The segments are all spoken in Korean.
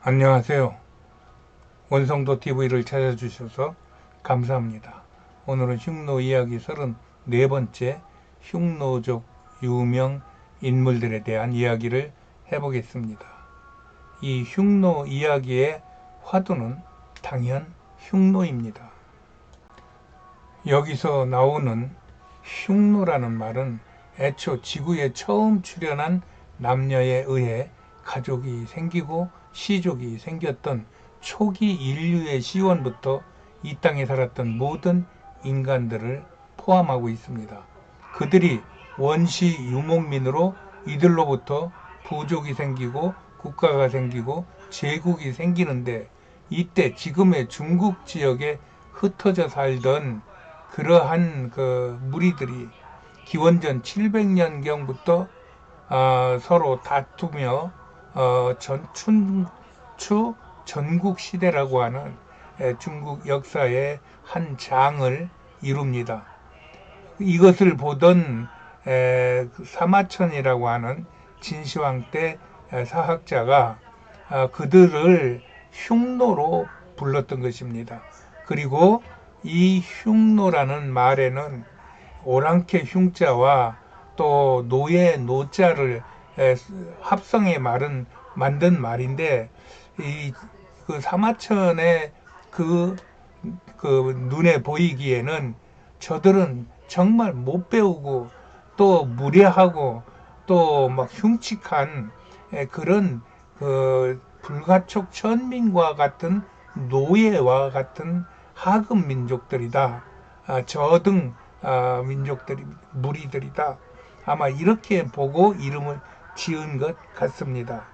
안녕하세요. 원성도 TV를 찾아주셔서 감사합니다. 오늘은 흉노 이야기 34번째 흉노족 유명 인물들에 대한 이야기를 해보겠습니다. 이 흉노 이야기의 화두는 당연 흉노입니다. 여기서 나오는 흉노라는 말은 애초 지구에 처음 출현한 남녀에 의해 가족이 생기고 시족이 생겼던 초기 인류의 시원부터 이 땅에 살았던 모든 인간들을 포함하고 있습니다. 그들이 원시 유목민으로 이들로부터 부족이 생기고 국가가 생기고 제국이 생기는데 이때 지금의 중국 지역에 흩어져 살던 그러한 그 무리들이 기원전 700년경부터 어, 서로 다투며 어, 전 춘추 전국 시대라고 하는 에, 중국 역사의 한 장을 이룹니다. 이것을 보던 에, 그 사마천이라고 하는 진시황 때 에, 사학자가 아, 그들을 흉노로 불렀던 것입니다. 그리고 이 흉노라는 말에는 오랑캐 흉자와 또 노예 노자를 에, 합성해 말은 만든 말인데 이 그 사마천의 그, 그 눈에 보이기에는 저들은 정말 못 배우고 또 무례하고 또 막 흉측한 에, 그런 그 불가촉 천민과 같은 노예와 같은 하급 민족들이다. 아, 저등 아, 민족들이 무리들이다. 아마 이렇게 보고 이름을 지은 것 같습니다.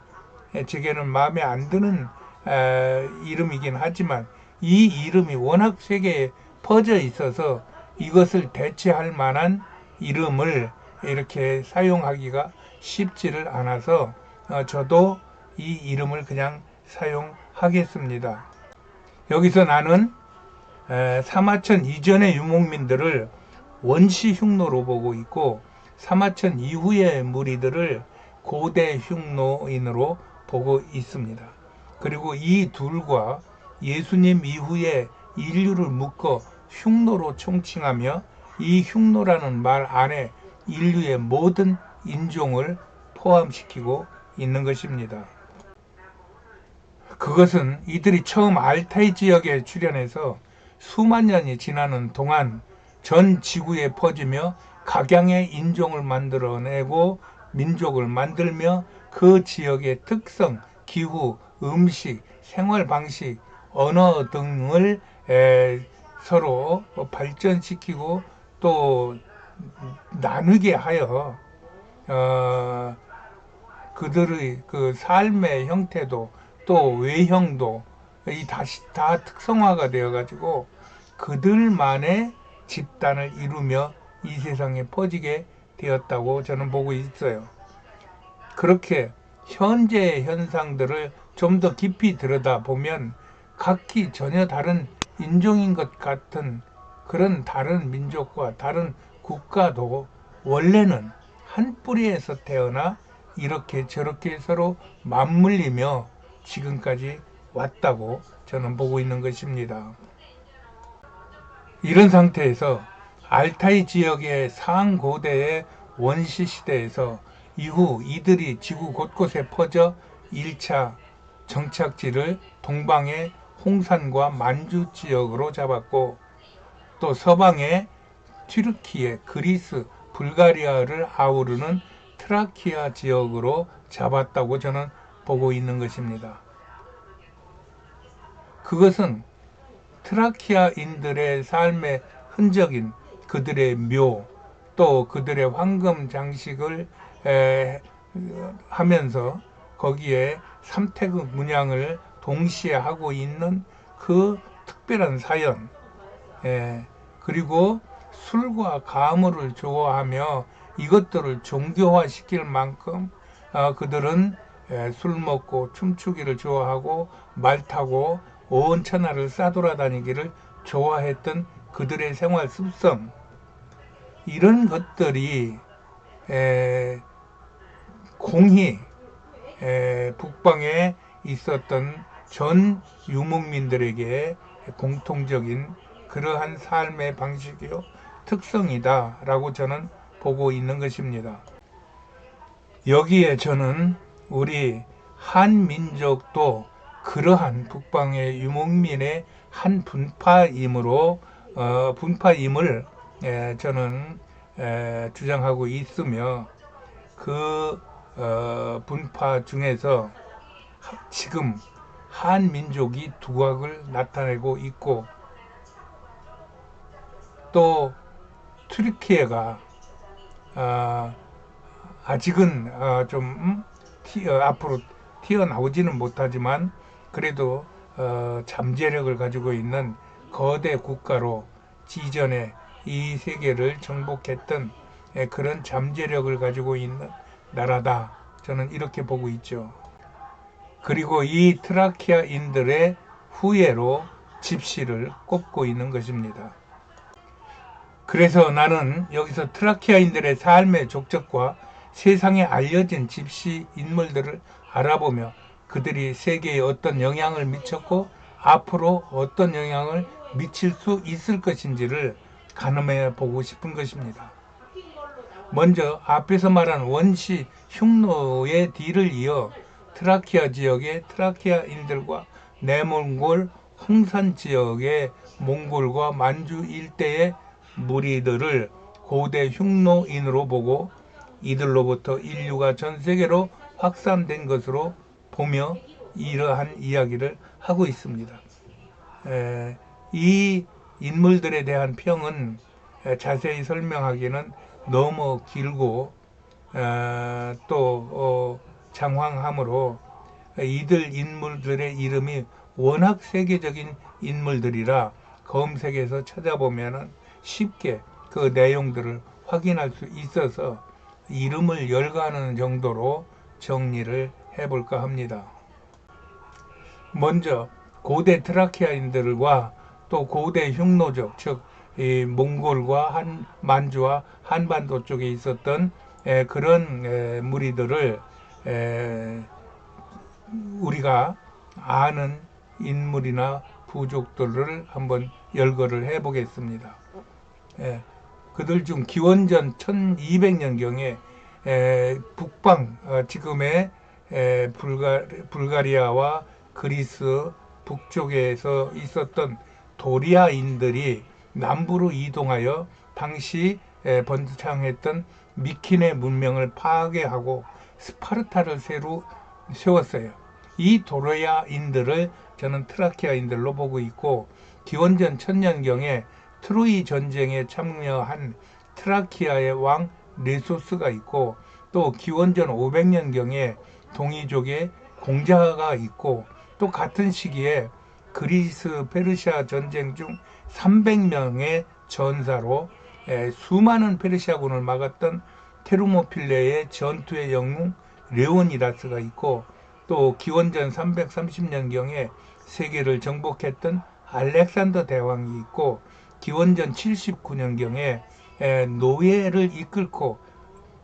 예, 제게는 마음에 안 드는 에, 이름이긴 하지만 이 이름이 워낙 세계에 퍼져 있어서 이것을 대체할 만한 이름을 이렇게 사용하기가 쉽지를 않아서 어, 저도 이 이름을 그냥 사용하겠습니다. 여기서 나는 에, 사마천 이전의 유목민들을 원시 흉노로 보고 있고 사마천 이후의 무리들을 고대 흉노인으로 보고 있습니다. 그리고 이 둘과 예수님 이후에 인류를 묶어 흉노로 총칭하며 이 흉노라는 말 안에 인류의 모든 인종을 포함시키고 있는 것입니다. 그것은 이들이 처음 알타이 지역에 출현해서 수만 년이 지나는 동안 전 지구에 퍼지며 각양의 인종을 만들어내고 민족을 만들며 그 지역의 특성, 기후, 음식, 생활 방식, 언어 등을 에, 서로 발전시키고 또 나누게 하여 어, 그들의 그 삶의 형태도 또 외형도 이 다시 다 특성화가 되어 가지고 그들만의 집단을 이루며 이 세상에 퍼지게 되었다고 저는 보고 있어요. 그렇게 현재의 현상들을 좀 더 깊이 들여다 보면 각기 전혀 다른 인종인 것 같은 그런 다른 민족과 다른 국가도 원래는 한 뿌리에서 태어나 이렇게 저렇게 서로 맞물리며 지금까지 왔다고 저는 보고 있는 것입니다. 이런 상태에서 알타이 지역의 상고대의 원시 시대에서 이후 이들이 지구 곳곳에 퍼져 1차 정착지를 동방의 홍산과 만주 지역으로 잡았고 또 서방의 튀르키예, 그리스, 불가리아를 아우르는 트라키아 지역으로 잡았다고 저는 보고 있는 것입니다. 그것은 트라키아인들의 삶의 흔적인 그들의 묘, 또 그들의 황금 장식을 에, 하면서 거기에 삼태극 문양을 동시에 하고 있는 그 특별한 사연, 에, 그리고 술과 가물을 좋아하며 이것들을 종교화 시킬 만큼 어, 그들은 에, 술 먹고 춤추기를 좋아하고 말 타고 온 천하를 싸돌아다니기를 좋아했던 그들의 생활 습성 이런 것들이 에, 공히 에, 북방의 있었던 전 유목민들에게 공통적인 그러한 삶의 방식이요 특성이다 라고 저는 보고 있는 것입니다. 여기에 저는 우리 한민족도 그러한 북방의 유목민의 한 분파이므로 어, 분파임을 에, 저는 에, 주장하고 있으며 그 어, 분파 중에서 하- 지금 한 민족이 두각을 나타내고 있고 또 튀르키예가 아, 아직은 어, 좀 음, 튀, 어, 앞으로 튀어나오지는 못하지만 그래도 어, 잠재력을 가지고 있는 거대 국가로 지전에 이 세계를 정복했던 예, 그런 잠재력을 가지고 있는 나라다. 저는 이렇게 보고 있죠. 그리고 이 트라키아인들의 후예로 집시를 꼽고 있는 것입니다. 그래서 나는 여기서 트라키아인들의 삶의 족적과 세상에 알려진 집시 인물들을 알아보며 그들이 세계에 어떤 영향을 미쳤고 앞으로 어떤 영향을 미칠 수 있을 것인지를 가늠해 보고 싶은 것입니다. 먼저 앞에서 말한 원시 흉노의 뒤를 이어 트라키아 지역의 트라키아인들과 내몽골 홍산 지역의 몽골과 만주 일대의 무리들을 고대 흉노인으로 보고 이들로부터 인류가 전 세계로 확산된 것으로 보며 이러한 이야기를 하고 있습니다. 에, 이 인물들에 대한 평은 에, 자세히 설명하기는 너무 길고 에, 또 어, 장황하므로 이들 인물들의 이름이 워낙 세계적인 인물들이라 검색해서 찾아보면 쉽게 그 내용들을 확인할 수 있어서 이름을 열거하는 정도로 정리를 해볼까 합니다. 먼저 고대 트라키아인들과 또 고대 흉노족 즉이 몽골과 한 만주와 한반도 쪽에 있었던 에, 그런 에, 무리들을 에, 우리가 아는 인물이나 부족들을 한번 열거를 해보겠습니다. 예, 그들 중 기원전 1200년경에 북방 어, 지금의 에, 불가, 불가리아와 그리스 북쪽에서 있었던 도리아인들이 남부로 이동하여 당시 에, 번창했던 미킨의 문명을 파괴하고 스파르타를 새로 세웠어요. 이 도리아인들을 저는 트라키아인들로 보고 있고 기원전 천년경에 트로이 전쟁에 참여한 트라키아의 왕 레소스가 있고 또 기원전 500년경에 동이족의 공자가 있고 또 같은 시기에 그리스 페르시아 전쟁 중 300명의 전사로 에, 수많은 페르시아군을 막았던 테르모필레의 전투의 영웅 레오니다스가 있고 또 기원전 330년경에 세계를 정복했던 알렉산더 대왕이 있고 기원전 79년경에 노예를 이끌고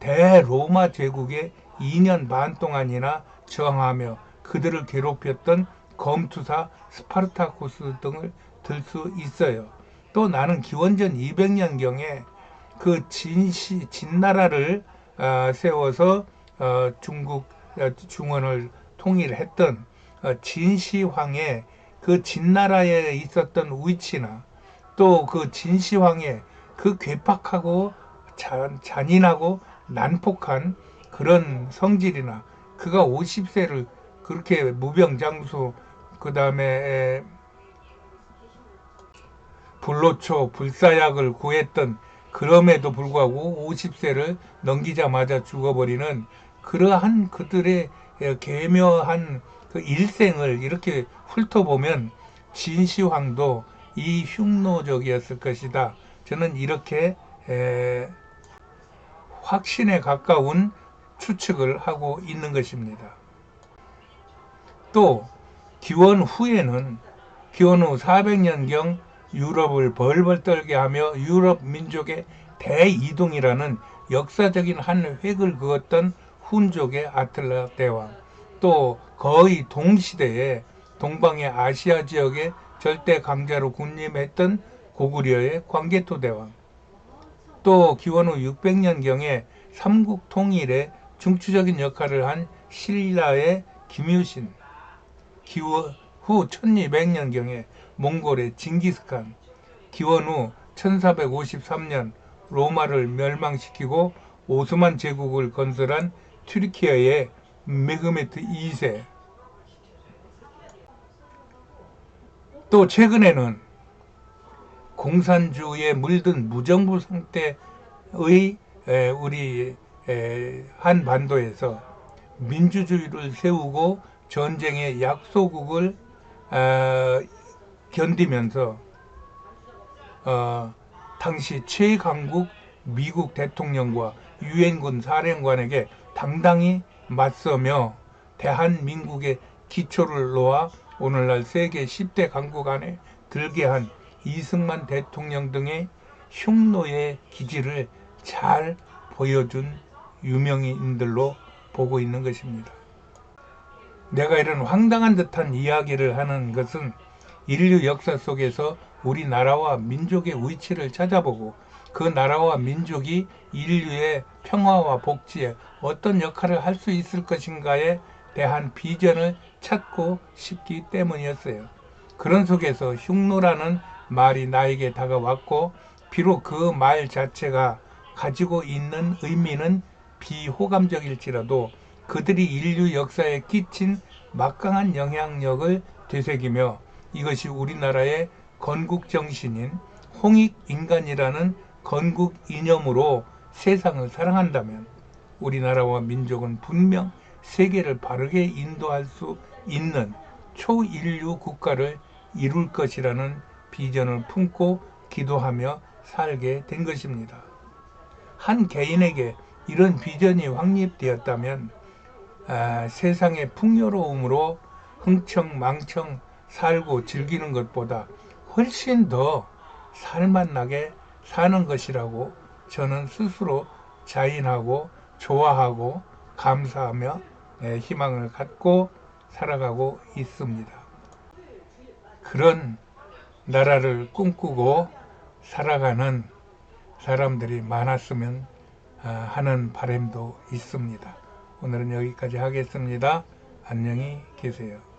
대로마 제국에 2년 반 동안이나 저항하며 그들을 괴롭혔던 검투사 스파르타쿠스 등을 들 수 있어요. 또 나는 기원전 200년경에 그 진시 진나라를 어, 세워서 어, 중국 어, 중원을 통일했던 어, 진시황의 그 진나라에 있었던 위치나 또 그 진시황의 그 괴팍하고 잔, 잔인하고 난폭한 그런 성질이나 그가 50세를 그렇게 무병장수 그 다음에 불로초 불사약을 구했던 그럼에도 불구하고 50세를 넘기자마자 죽어버리는 그러한 그들의 개묘한 그 일생을 이렇게 훑어보면 진시황도 이 흉노족이었을 것이다. 저는 이렇게 에, 확신에 가까운 추측을 하고 있는 것입니다. 또 기원 후에는 기원 후 400년경 유럽을 벌벌 떨게 하며 유럽 민족의 대이동이라는 역사적인 한 획을 그었던 훈족의 아틀라 대왕 또 거의 동시대에 동방의 아시아 지역에 절대 강자로 군림했던 고구려의 광개토 대왕 또 기원 후 600년경에 삼국 통일에 중추적인 역할을 한 신라의 김유신 기원 후 1200년경에 몽골의 징기스칸 기원 후 1453년 로마를 멸망시키고 오스만 제국을 건설한 튀르키예의 메흐메트 2세. 또 최근에는 공산주의에 물든 무정부 상태의 에, 우리 에, 한반도에서 민주주의를 세우고 전쟁의 약소국을 어, 견디면서 어, 당시 최강국 미국 대통령과 유엔군 사령관에게 당당히 맞서며 대한민국의 기초를 놓아 오늘날 세계 10대 강국 안에 들게 한 이승만 대통령 등의 흉노의 기질을 잘 보여준 유명인들로 보고 있는 것입니다. 내가 이런 황당한 듯한 이야기를 하는 것은 인류 역사 속에서 우리나라와 민족의 위치를 찾아보고 그 나라와 민족이 인류의 평화와 복지에 어떤 역할을 할 수 있을 것인가에 대한 비전을 찾고 싶기 때문이었어요. 그런 속에서 흉노라는 말이 나에게 다가왔고 비록 그 말 자체가 가지고 있는 의미는 비호감적일지라도 그들이 인류 역사에 끼친 막강한 영향력을 되새기며 이것이 우리나라의 건국 정신인 홍익 인간이라는 건국 이념으로 세상을 사랑한다면 우리나라와 민족은 분명 세계를 바르게 인도할 수 있는 초인류 국가를 이룰 것이라는 비전을 품고 기도하며 살게 된 것입니다. 한 개인에게 이런 비전이 확립되었다면 아, 세상의 풍요로움으로 흥청 망청 살고 즐기는 것보다 훨씬 더 살맛나게 사는 것이라고 저는 스스로 자인하고 좋아하고 감사하며 예, 희망을 갖고 살아가고 있습니다. 그런 나라를 꿈꾸고 살아가는 사람들이 많았으면 아, 하는 바람도 있습니다. 오늘은 여기까지 하겠습니다. 안녕히 계세요.